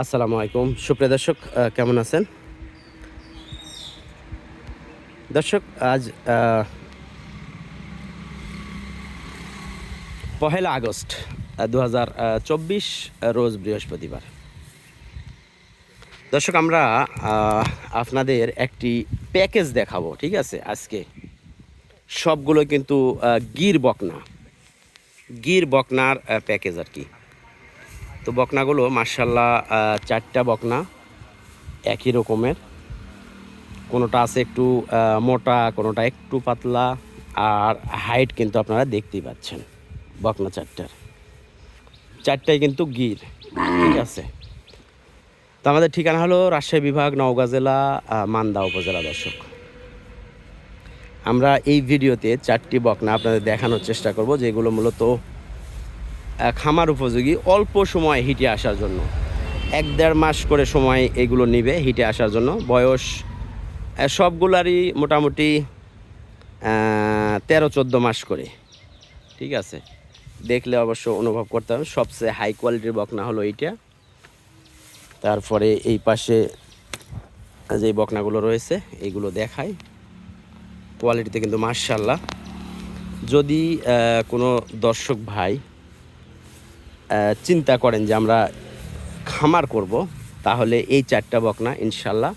আসসালামু আলাইকুম। সুপ্রিয় দর্শক কেমন আছেন? দর্শক, আজ পহেলা আগস্ট দু হাজার চব্বিশ রোজ বৃহস্পতিবার। দর্শক, আমরা আপনাদের একটি প্যাকেজ দেখাবো, ঠিক আছে? আজকে সবগুলো কিন্তু গির বকনা, গির বকনার প্যাকেজ আর কি। তো বকনাগুলো মার্শাল্লাহ চারটা বকনা একই রকমের। কোনোটা আছে একটু মোটা, কোনোটা একটু পাতলা। আর হাইট কিন্তু আপনারা দেখতেই পাচ্ছেন বকনা চারটার। চারটাই কিন্তু গির, ঠিক আছে? তো আমাদের ঠিকানা হলো রাজশাহী বিভাগ, নওগাঁ জেলা মান্দা উপজেলা দর্শক। আমরা এই ভিডিওতে চারটি বকনা আপনাদের দেখানোর চেষ্টা করব, যেগুলো মূলত খামার উপযোগী অল্প সময় হিটে আসার জন্য। এক দেড় মাস করে সময় এগুলো নিবে হিটে আসার জন্য। বয়স সবগুলারই মোটামুটি তেরো চোদ্দ মাস করে। ঠিক আছে? দেখলে অবশ্য অনুভব করতে হবে। সবচেয়ে হাই কোয়ালিটির বকনা হলো এইটা। তারপরে এই পাশে যে বকনাগুলো রয়েছে এইগুলো দেখায় কোয়ালিটিতে কিন্তু মার্শাল্লাহ যদি কোনো দর্শক ভাই চিন্তা করেন যে আমরা খামার করব, তাহলে এই চারটা বকনা ইনশাল্লাহ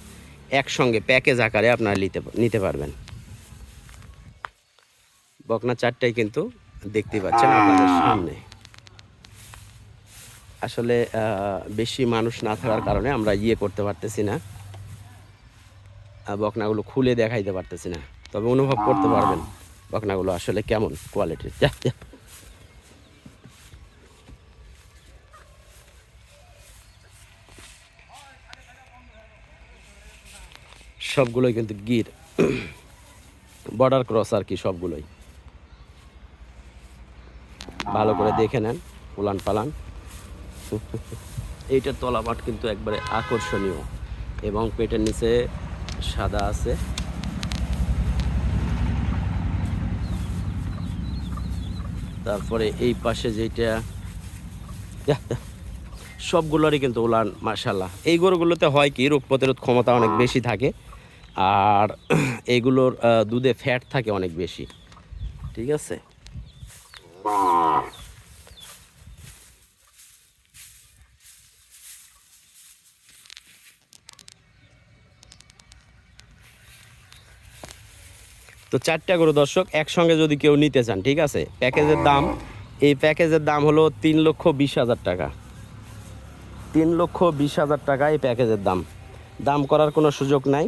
একসঙ্গে প্যাকেজ আকারে আপনারা নিতে নিতে পারবেন। বকনা চারটাই কিন্তু দেখতে পাচ্ছেন আপনাদের সামনে। আসলে বেশি মানুষ না থাকার কারণে আমরা ইয়ে করতে পারতেছি না। বকনাগুলো খুলে দেখাইতে পারতেছি না। তবে অনুভব করতে পারবেন বকনাগুলো আসলে কেমন কোয়ালিটির। যা। সবগুলোই কিন্তু গির। বর্ডার ক্রস আর কি সবগুলোই। ভালো করে দেখে নেন, উলান পালান। এইটার তলাপাট কিন্তু একবারে আকর্ষণীয় এবং পেটের নিচে সাদা আছে। তারপরে এই পাশে যেটা। সবগুলোরই কিন্তু উলান মার্শাল্লাহ এই গরুগুলোতে হয় কি, রোগ প্রতিরোধ ক্ষমতা অনেক বেশি থাকে। আর এগুলোর দুধে ফ্যাট থাকে অনেক বেশি। ঠিক আছে? তো চারটা গরু দর্শক, একসঙ্গে যদি কেউ নিতে চান, ঠিক আছে? প্যাকেজের দাম, এই প্যাকেজের দাম হলো তিন লক্ষ বিশ হাজার টাকা। তিন লক্ষ বিশ হাজার টাকা এই প্যাকেজের দাম। দাম করার কোনো সুযোগ নাই।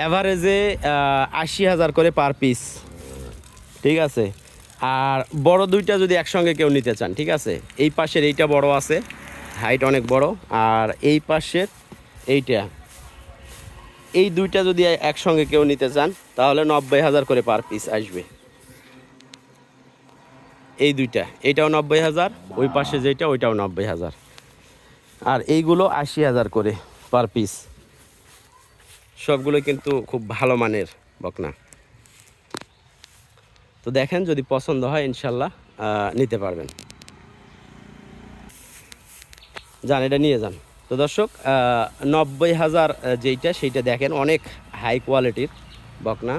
অ্যাভারেজে আশি হাজার করে পার পিস ঠিক আছে? আর বড় দুইটা যদি একসঙ্গে কেউ নিতে চান, ঠিক আছে? এই পাশের এইটা বড় আছে হাইট অনেক বড়। আর এই পাশের এইটা, এই দুইটা যদি একসঙ্গে কেউ নিতে চান, তাহলে নব্বই হাজার করে পার পিস আসবে। এই দুইটা এইটাও নব্বই হাজার, ওই পাশে যেটা, ওইটাও নব্বই হাজার। আর এইগুলো আশি হাজার করে পার পিস সবগুলো কিন্তু খুব ভালো মানের বকনা। তো দেখেন, যদি পছন্দ হয়, ইনশাল্লাহ নিতে পারবেন। যান, এটা নিয়ে যান। তো দর্শক নব্বই হাজার যেইটা, সেইটা দেখেন, অনেক হাই কোয়ালিটির বকনা।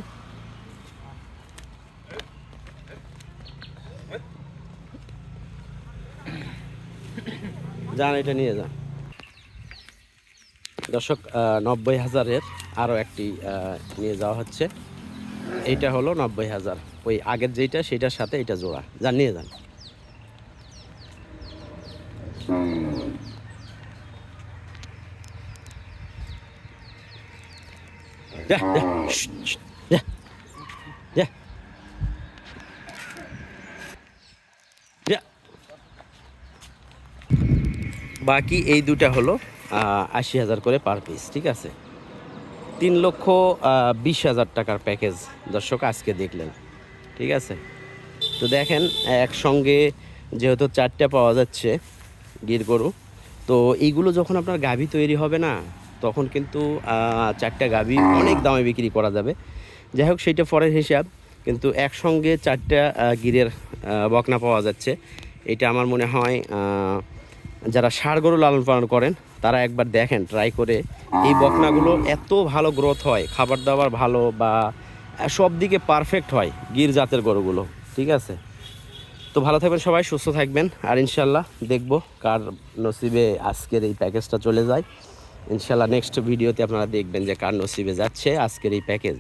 যান, এটা নিয়ে যান। দর্শক নব্বই হাজারের আরও একটি নিয়ে যাওয়া হচ্ছে। এইটা হলো নব্বই হাজার। ওই আগের যেইটা সেটার সাথে এটা জোড়া। যান, নিয়ে যান। বাকি এই দুটা হলো আশি হাজার করে পার পিস ঠিক আছে? তিন লক্ষ বিশ হাজার টাকার প্যাকেজ দর্শক, আজকে দেখলেন, ঠিক আছে? তো দেখেন, একসঙ্গে যেহেতু চারটে পাওয়া যাচ্ছে গির গরু, তো এইগুলো যখন আপনার গাভী তৈরি হবে না, তখন কিন্তু চারটা গাভী অনেক দামে বিক্রি করা যাবে। যাই হোক, সেইটা পরের হিসাব, কিন্তু একসঙ্গে চারটা গিরের বকনা পাওয়া যাচ্ছে। এটা আমার মনে হয় যারা ষাড় গরু লালন পালন করেন তারা একবার দেখেন ট্রাই করে। এই বকনাগুলো এত ভালো গ্রোথ হয় খাবার দাবার ভালো বা সব দিকে পারফেক্ট হয় গির জাতের গরুগুলো ঠিক আছে? তো ভালো থাকবেন সবাই সুস্থ থাকবেন আর ইনশাল্লাহ দেখব কার নসিবে আজকের এই প্যাকেজটা চলে যায়। ইনশাল্লাহ নেক্সট ভিডিওতে আপনারা দেখবেন যে কার নসিবে যাচ্ছে আজকের এই প্যাকেজ।